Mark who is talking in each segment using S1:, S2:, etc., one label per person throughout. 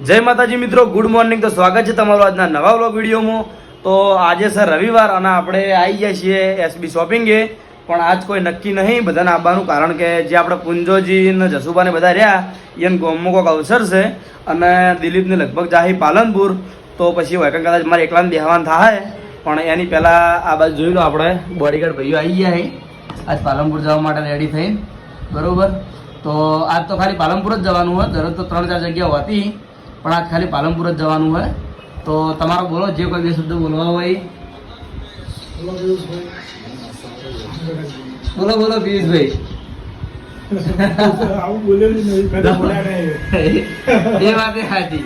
S1: જય માતાજી મિત્રો ગુડ મોર્નિંગ તો સ્વાગત છે તમારું આજના નવા વ્લોગ વિડીયોમાં. તો આજે સર રવિવાર અને આપણે આવી ગયા છીએ એસબી શોપિંગે પણ આજ કોઈ નક્કી નહીં, બધાને આવવાનું કારણ કે જે આપણે પુંજોજી ને જસુબાને બધા રહ્યા એને ગોમમાં કોઈક અવસર છે. અને દિલીપને લગભગ જાહી પાલનપુર. તો પછી વૈકન કદાચ મારે એકલાને બેહવાન થાય. પણ એની પહેલાં આ બાજુ જોઈ લો આપણે બોડીગાર્ડ ભાઈઓ આવી ગયા આજ પાલનપુર જવા માટે રેડી થઈ બરાબર? તો આજ તો ખાલી પાલનપુર જ જવાનું હોય. દરરોજ તો ત્રણ ચાર જગ્યાઓ હતી. પણ આજ ખાલી પાલનપુર જ જવાનું હોય. તો તમારો બોલો જે કોઈ બે શબ્દ બોલવા હોય. બોલો બોલો પિયુષભાઈ. એ વાત એ સાચી?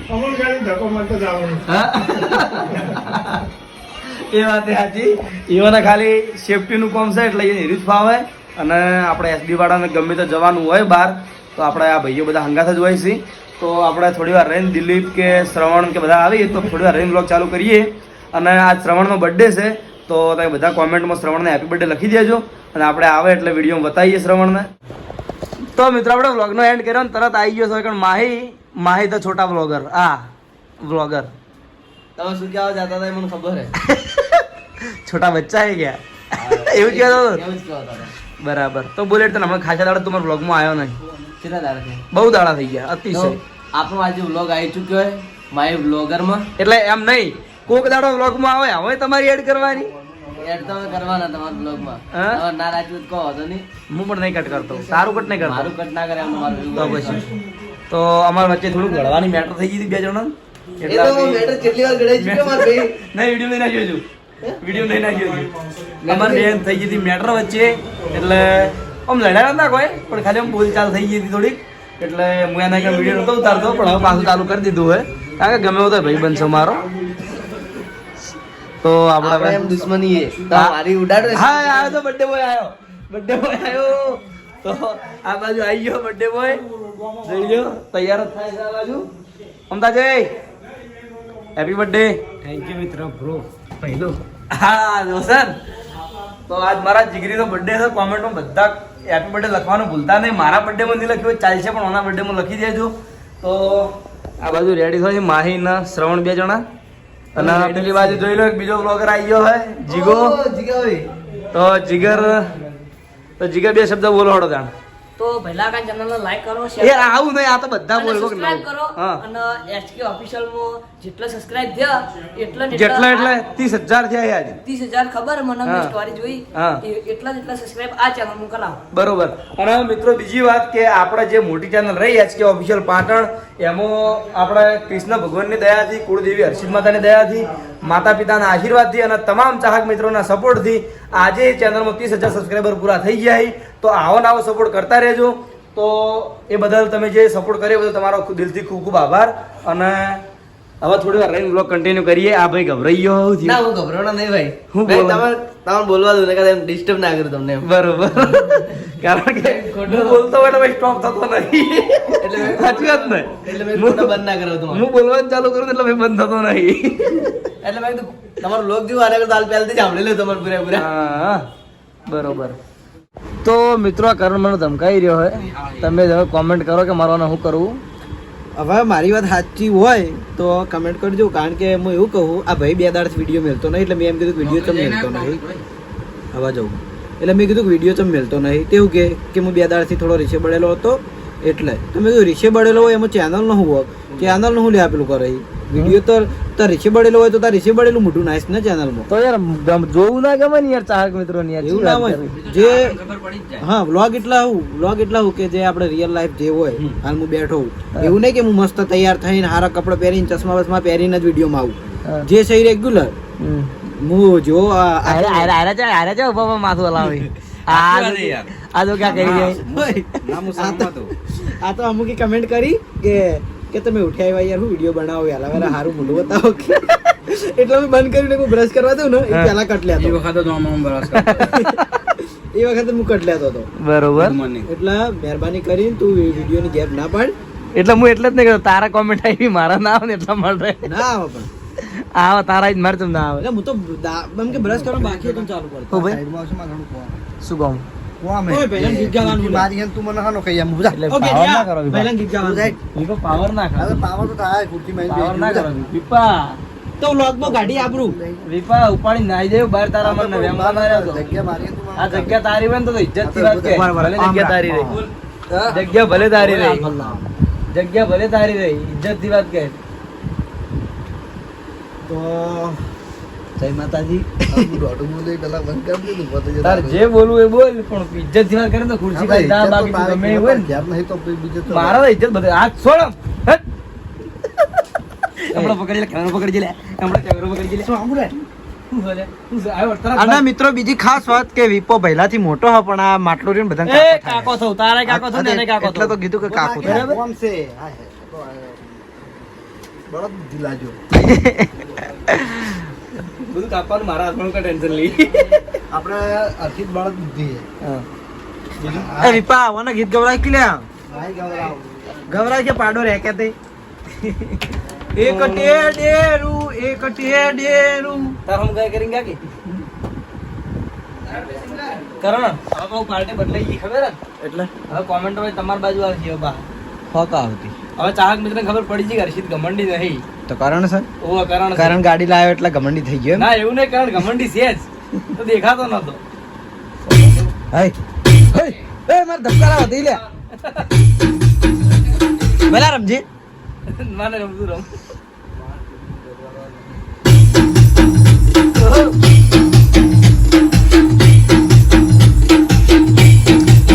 S1: એ વાત એ સાચી ઈવોને ખાલી સેફટીનું કામ છે એટલે રીત ફાવે અને આપણે એસબી વાળાને ગમે તો જવાનું હોય બહાર તો આપણે આ ભાઈઓ બધા હંગાથ જ હોય છે. તો આપણે થોડી વાર રહીને દિલીપ કે શ્રવણ કે બધા આવીએ તો થોડી વાર રહીને બ્લોગ ચાલુ કરીએ. અને આ શ્રવણનો બર્થડે છે તો તમે બધા કોમેન્ટમાં શ્રવણને હેપી બર્થડે લખી દેજો. અને આપણે આવે એટલે વીડિયો બતાવીએ શ્રવણને. તો મિત્રો આપણે વ્લોગનો એન્ડ કર્યો ને તરત આવી ગયો છે કારણ માહી માહી તો છોટા વ્લોગર આ વ્લોગર
S2: તમે શું કહેવા જતા હતા મને ખબર હે.
S1: છોટા બચ્ચા હે ગયા એવું કહેતો બરાબર. તો બુલેટ એટલે હમણાં ખાસા દાડા તમારા વ્લોગમાં આવ્યો નહીં. બહુ દાડા થઈ ગયા અતિશય.
S2: આપણો આજે વ્લોગ આવી ચૂક્યો હોય માય વ્લોગરમાં
S1: એટલે એમ નહીં કોક દાડો વ્લોગમાં આવે હવે તમારી એડ કરવાની.
S2: એડ તો કરવાના તમારા વ્લોગમાં? હવે ના રાખ્યું તો કહો વાંધો નહીં.
S1: હું પણ નહીં કટ કરતો. સારું કટ નહીં કરતો.
S2: મારું કટ ના કરે એમ મારું
S1: તો પછી. તો અમારા વચ્ચે થોડું ઘડવાની મેટર થઈ ગઈ હતી બે જણા
S2: એ તો મેટર કેટલી વાર ગળાઈ ચૂક્યો મારા
S1: નહીં વીડિયો છું છું અમારે બેન થઈ ગઈ હતી મેટર વચ્ચે એટલે આમ લડાયા કોઈ પણ ખાલી આમ બોલચાલ થઈ ગઈ હતી થોડીક. એટલે હું એના કે વીડિયો નતો ઉતારતો પણ હવે પાછું ચાલુ કરી દીધું હોય કારણ કે ગમે તો ભાઈ બનશો મારો. તો
S2: આપણે એમ દુશ્મની એ. તો મારી ઉડાડ
S1: હા આવ્યો તો બર્થડે બોય આવ્યો બર્થડે બોય આવ્યો તો આ બાજુ આવી ગયો બર્થડે બોય જઈ ગયો તૈયાર જ થાય છે આ બાજુ. અમદાજય હેપી બર્થડે
S3: થેન્ક યુ મિત્ર બ્રો પહેલો.
S1: હા દોસ્તર તો આજ મારા જીગરીનો બર્થડે છે કોમેન્ટમાં બધા હેપી બર્થડે લખવાનું ભૂલતા નહીં. મારા બર્થડેમાં નહીં લખ્યું ચાલશે પણ ઓના બર્થડેમાં લખી દેજો. તો આ બાજુ રેડી થયો છે માહી ને શ્રવણ બે જણા. અને પેલી બાજુ જોઈ લો એક બીજો બ્લોગર આવી ગયો હે જીગો. તો જીગર તો જીગર બે શબ્દ બોલો હડો જાણ.
S4: તો પહેલા કાંઈ ચેનલને લાઈક કરો
S1: યાર આવું નહીં આ તો બધા બોલ
S4: સબસ્ક્રાઇબ કરો અને એચકે ઓફિશિયલ મો જેટલા સબસ્ક્રાઇબ થયા એટલા
S1: જેટલા એટલે 30000 થયા યાર.
S4: 30000 ખબર મને
S1: મે
S4: મેં સ્ટોરી જોઈ. એટલા જેટલા સબસ્ક્રાઇબ આ ચેનલનું કરાવો.
S1: બરોબર. અને મિત્રો બીજી વાત કે આપણે જે મોટી ચેનલ રહી એચકે ઓફિશિયલ પાટણ એમાં આપણે કૃષ્ણ ભગવાનની દયાથી કુળદેવી હર્ષિદ માતાની દયાથી માતા પિતાના આશીર્વાદથી અને તમામ ચાહક મિત્રોના સપોર્ટથી આજે ચેનલમાં ત્રીસ હજાર સબસ્ક્રાઈબર પૂરા થઈ ગયા તો આવો ને આવો સપોર્ટ કરતા રહેજો. તો એ બદલ તમે જે સપોર્ટ કર્યો બદલ તમારો દિલથી ખૂબ ખૂબ આભાર. અને હવે થોડી વાર રહીને બ્લોગ કન્ટિન્યુ કરીએ. આ ભાઈ ગભરાઈ ગયો થયું.
S2: ના હું ગભરાણો નહીં ભાઈ.
S1: હું
S2: ભાઈ, તમારે બોલવા દઉં ને કદાચ ડિસ્ટર્બ ના કરું તમને
S1: બરોબર. કારણ કે હું બોલતો હોય ભાઈ સ્ટોપ થતો નહીં.
S2: એટલે
S1: સાચી વાત ને?
S2: એટલે મેં બંધ ના કરાવું
S1: હું બોલવાનું ચાલુ કરું એટલે ભાઈ બંધ થતો નહીં.
S2: એટલે ભાઈ તમારું લોક જેવું આરે કરતા હાલ પહેલાથી સાંભળી લે તમારે પૂરેપૂરા
S1: હા બરોબર. તો મિત્રો આ કરણ મને ધમકાઈ રહ્યો હોય. તમે હવે કોમેન્ટ કરો કે મારો શું કરવું
S5: હવે મારી વાત સાચી હોય તો કમેન્ટ કરજો કારણ કે હું એવું કહું આ ભાઈ બે દાડથી વીડિયો મેળતો નહીં એટલે મેં એમ કીધું વીડિયો તમે મેળતો નહીં. હવા જવું એટલે મેં કીધું વીડિયો તમે મેળતો નહીં. તેવું કે કે હું બે દાડથી થોડો રીસે બળેલો હતો એટલે. તો મેં કીધું રીસે બળેલો હોય એમાં ચેનલનું હોય ચેનલનું હું લે આપેલું કરે વીડિયો તો તાર રીસે બળેલો હોય તો તાર રીસે બળેલું મોટું નાઈસ ને ચેનલમાં
S1: તો યાર જોવું ના ગમે ને યાર ચાહક મિત્રો ને યાર
S5: એવું ના હોય. જે હા વ્લોગ એટલા હું વ્લોગ એટલા હું કે જે આપણે રિયલ લાઈફ જે હોય હાલ હું બેઠો હું. એવું નહીં કે હું મસ્ત તૈયાર થઈને હારા કપડાં પહેરીને ચશ્મા બસમાં પહેરીને જ વિડીયોમાં. આવું. જે સહી રેગ્યુલર હું જો આ- આ-
S1: આયરા આયરા આયરા છે આયરા છે ઊભા ઊભા માથું હલાવી. આ તો- ક્યાં કરી જાય
S5: આ તો અમુક કમેન્ટ કરી કે કે તમે ઉઠ્યા આવ્યા યાર હું વીડિયો બનાવો યાર હવે હારું મોઢું બતાવો. કે એટલે મેં બંધ કરીને હું બ્રશ કરવા દઉં ને એ પહેલા કટ લેતો. એ વખતે હું કટ લેતો હતો.
S1: બરોબર.
S5: એટલે મહેરબાની કરીને તું વિડીયોની ગેપ ના પાડ.
S1: એટલે હું એટલે જ નહીં કહેતો તારા કોમેન્ટ આવી મારા ના આવે ને એટલા માટે.
S5: ના આવે પણ.
S1: આવો તારા જ મારે તમને આવે.
S5: એટલે હું તો એમ કે બ્રશ કરવાનું બાકી હતું ચાલુ કરતો.
S1: ભાઈ? શું કહું? ઉપાડી નાઈ દેવ બાર તારા મને આ જગ્યા તારી હોય ને તો ઇજ્જતથી વાત કે જગ્યા તારી રહી જગ્યા ભલે તારી રહી જગ્યા ભલે તારી રહી ઇજ્જતથી વાત કહે
S5: તો જય માતાજી.
S1: જે બોલવું એ બોલ પણ ઇજ્જતથી કરે તો ખુરશી પર
S3: તો
S1: બાકી ગમે એ હોય ને.
S3: ઘેર નહીં તો બીજે તો
S1: મારા ઇજ્જત બધે. આ છોડ. હમણાં પકડી લે કેમેરો પકડી લે. હમણાં કેમેરો પકડી લે.
S3: શું
S5: અને મિત્રો બીજી ખાસ વાત કે વિપો પહેલાથી મોટો હ પણ આ માટલો રહ્યો
S1: બધા
S5: કાકો
S1: છો તારે કાકો છો ને એને કાકો
S5: એટલે તો કીધું કે કાકો
S3: બરાબર? કોણ છે? બળદ બુદ્ધિ લાજો
S1: બધું કાપવાનું મારા હાથમાં કઈ ટેન્શન લઈ
S3: આપણે અર્થિત બાળક બુદ્ધિ
S5: એ વિપા આવવાના ગીત ગવરાય કે લ્યા?
S3: ભાઈ ગવરાવ.
S5: ગવરાય કે પાડો રે કે તે એક ટેડેરું એક ટેડેરું
S1: તાર હમ કઈ કરીને કાકી કરણ હવે બહુ પાર્ટી બદલાઈ ગઈ ખબર
S5: એટલે?
S1: હવે કોમેન્ટ હોય તમારી બાજુ આવી હવે બા.
S5: ફોકા આવતી.
S1: હવે ચાહક મિત્રને ખબર પડી ગઈ કે હર્ષિત ઘમંડી નહીં.
S5: તો કારણ છે?
S1: ઓ કારણ
S5: કારણ ગાડી લાવ્યો એટલે ગમંડી થઈ ગયો
S1: ના એવું નહીં કારણ ઘમંડી છે જ. તો દેખાતો નતો
S5: હાય. હાય. એ માર ધબકારા વધી લે પેલા રમજી.
S1: મને રમતું રમ.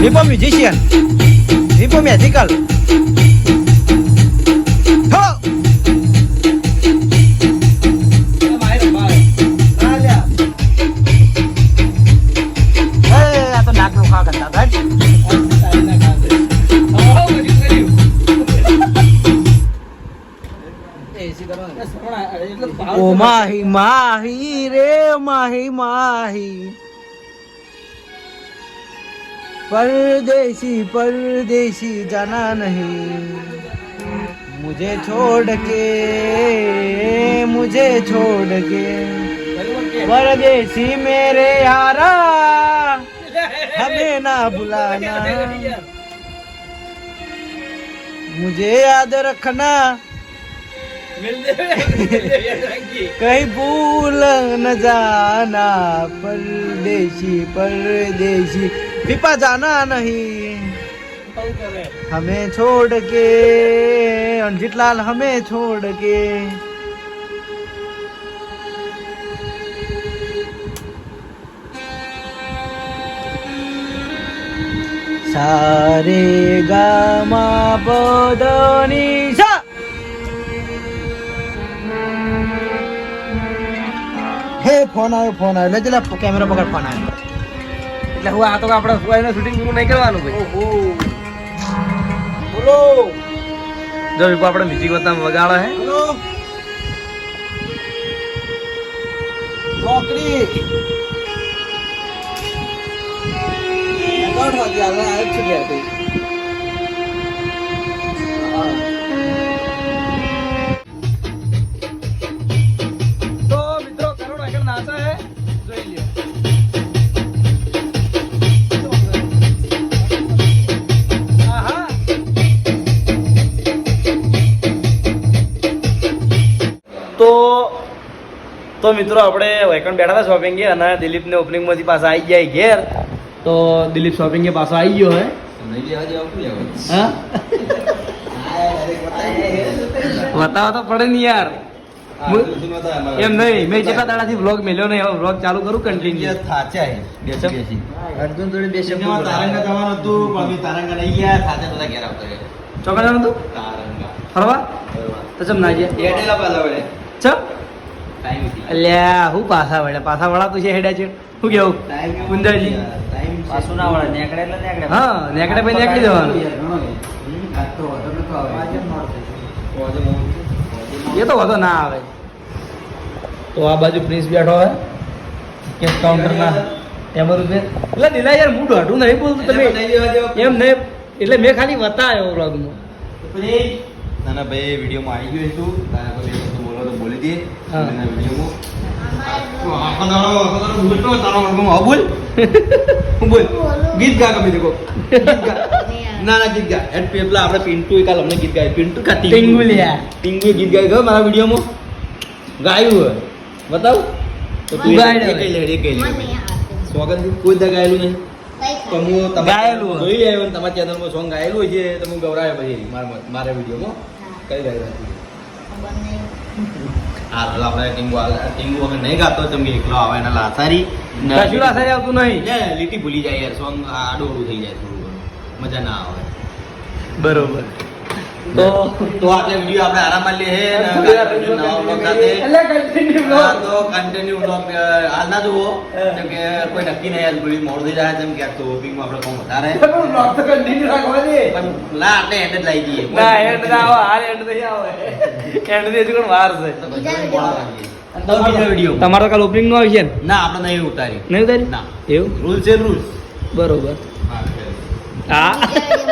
S5: વિપો મ્યુઝિશિયન. વિપો મેજિકલ ઓ માહી માહી રે માહી માહી परदेसी परदेसी जाना नहीं मुझे छोड़ के मुझे छोड़ के परदेसी मेरे यारा हमें ना बुलाना मुझे याद रखना કઈ ભૂલ ન જાના પરદેશી પરદેશી પીપા જાના નહીં હમે છોડ કે રણજીતલાલ હમે છોડ કે સારે ગામા બદની ફોન આવ્યો ફોન આવ્યો. લે જલા કેમેરા પકડ ફોન આવ્યો?
S1: એટલે હું આ તો આપણે એનું શૂટિંગ પૂરું નહીં કરવાનું ભાઈ.
S5: બોલો.
S1: જો વિપુ આપણે મ્યુઝિક બતાવ વગાડો હે.
S5: નોકરી. એકાઉન્ટ વાગે આવે આવે છે
S1: જોઈ તો તો મિત્રો આપણે વૈકણ બેઠા હતા શોપિંગે અને દિલીપને ઓપનિંગમાંથી પાછા આવી ગયા ઘેર. તો દિલીપ શોપિંગે પાછો આવી ગયો હે. હા? બતાવો તો પડે ને યાર. એમ નહીં મેં કેટલા દાડાથી વ્લોગ મેલ્યો નહીં હવે વ્લોગ ચાલુ કરું કન્ટિન્યુ
S2: અર્જુન જોડે બે શબ્દ
S3: એમાં તારંગા જવાનું હતું પણ તારંગા નહીં ગયા સાથે બધા ઘેર આવતા રહ્યા.
S1: જવાનું તું
S3: તારંગા.
S1: ફરવા? તો ચમ ના ગયા?
S2: એડેલા પાછા વળે.
S1: ચમ? અલ્યા હું પાછા વળ્યા પાછા વળા તું છે હેડ્યા છે. શું કેવું? કુંજાજી
S2: પાછું ના વળે નેકડે એટલે નેકડે
S1: હા નેકડે પછી નેકડી જવાનું. એ તો વધો ના આવે. તો આ બાજુ પ્રિન્સ બેઠો હોય. કેશ કાઉન્ટર ના. એમાં રૂપિયા એટલે નીલા યાર હું દોઢું નહીં બોલતું તમે. એમ નહીં. એટલે મેં ખાલી બતાવ્યો વ્લોગમાં.
S3: ના ના ભાઈ વિડીયોમાં આવી ગયો છું. તારે કોઈ વસ્તુ બોલો તો બોલી દે.
S1: હા.
S3: એના વિડીયોમાં.
S6: બોલ. ગીત ગા ગમે દેખો ગીત ગા. ના ના ગીત ગાય. એટ પેપલા આપણે પિન્ટુ એ કાલ અમને ગીત ગાય. પિન્ટુ કા
S1: ટીંગુ લ્યા.
S6: ટીંગુ ગીત ગાય. ગયો મારા વિડીયોમાં? ગાયું હોય બતાવ? તો તું
S1: ગાય
S6: એ કઈ લે કઈ લે. સ્વાગત કોઈ દા ગાયેલું નહીં. તો હું તમારા-
S1: ગાયેલું હોય.
S6: જોઈ આવ્યો ને તમારા ચેનલમાં સોંગ ગાયેલું હોય છે તમે ગવરાયો પછી મારા મારા વિડીયોમાં. કઈ ગાયું નથી? હા તો આપણે ટીંગુ આ- ટીંગુ વગર નહીં ગાતો તમે એકલો આવે એના લાસારી. ને-
S1: કશું આસારી આવતું નહીં.
S6: લીટી ભૂલી જાય યાર. સોંગ આડો અવળું થઈ જાય થોડું. મજા ના આવે.
S1: બરોબર.
S6: તો તો આપણે વીડિયો આપણે આરામમાં લે અને નવા vlog સાથે. તો કન્ટિન્યુ બ્લોગ હાલ ના જુઓ. કેમ કે કોઈ નક્કી નહીં આજ ઘડી મોડું થઈ જાય કે તો ઓપિંગમાં આપણે કોમ વધારે. પણ લા આપણે એન્ડ જ લાવી દઈએ.
S1: ના એન્ડ ના આવે હાલ એન્ડ નહીં આવે. એન્ડથી હજુ વાર છે.
S6: તો પછી મોડા લાગીએ. તો બીજો વીડિયો
S1: તમારો કાલ ઓપનિંગ નો આવી છે ના
S6: આપણે નહીં ઉતારી
S1: નહીં ઉતારી
S6: ના.
S1: એવું?
S6: રૂલ છે રૂલ
S1: બરોબર.
S6: હા
S1: હા